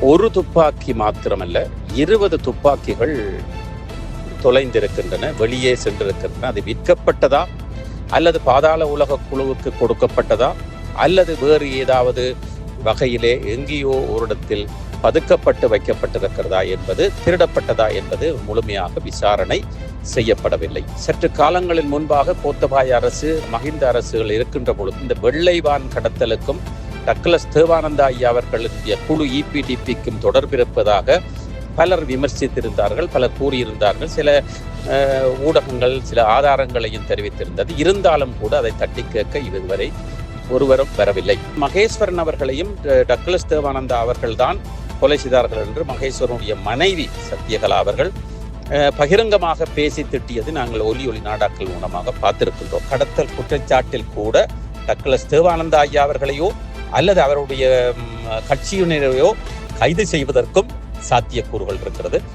ஒரு துப்பாக்கி மாத்திரமல்ல இருபது துப்பாக்கிகள் தொலைந்திருக்கின்றன வெளியே சென்றிருக்கின்றன. அது விற்கப்பட்டதா? அல்லது பாதாள உலக குழுவுக்கு கொடுக்கப்பட்டதா? அல்லது வேறு ஏதாவது வகையிலே எங்கேயோ ஒரு இடத்தில் பதுக்கப்பட்டு வைக்கப்பட்டிருக்கிறதா என்பது திருடப்பட்டதா என்பது முழுமையாக விசாரணை செய்யப்படவில்லை. சற்று காலங்களின் முன்பாக கோத்தபாய அரசு மஹிந்த அரசுகள் இருக்கின்ற பொழுது இந்த வெள்ளைவான் கடத்தலுக்கும் டக்ளஸ் தேவானந்தா ஐயா அவர்களுடைய குழு இபிடிபிக்கும் தொடர்பிருப்பதாக பலர் விமர்சித்திருந்தார்கள் பலர் கூறியிருந்தார்கள். சில ஊடகங்கள் சில ஆதாரங்களையும் தெரிவித்திருந்தது. இருந்தாலும் கூட அதை தட்டி கேட்க இதுவரை ஒருவரும் வரவில்லை. மகேஸ்வரன் அவர்களையும் டக்லஸ் டக்ளஸ் தேவானந்தா அவர்கள்தான் கொலை செய்தார்கள் என்று மகேஸ்வரனுடைய மனைவி சத்யகலா அவர்கள் பகிரங்கமாக பேசி திட்டியது நாங்கள் ஒலி ஒளி நாடாக்கள் மூலமாக பார்த்திருக்கின்றோம். கடத்தல் குற்றச்சாட்டில் கூட டக்ளஸ் தேவானந்தா ஐயா அவர்களையோ அல்லது அவருடைய கட்சியினரையோ கைது செய்வதற்கும் சாத்தியக்கூறுகள் இருக்கிறது.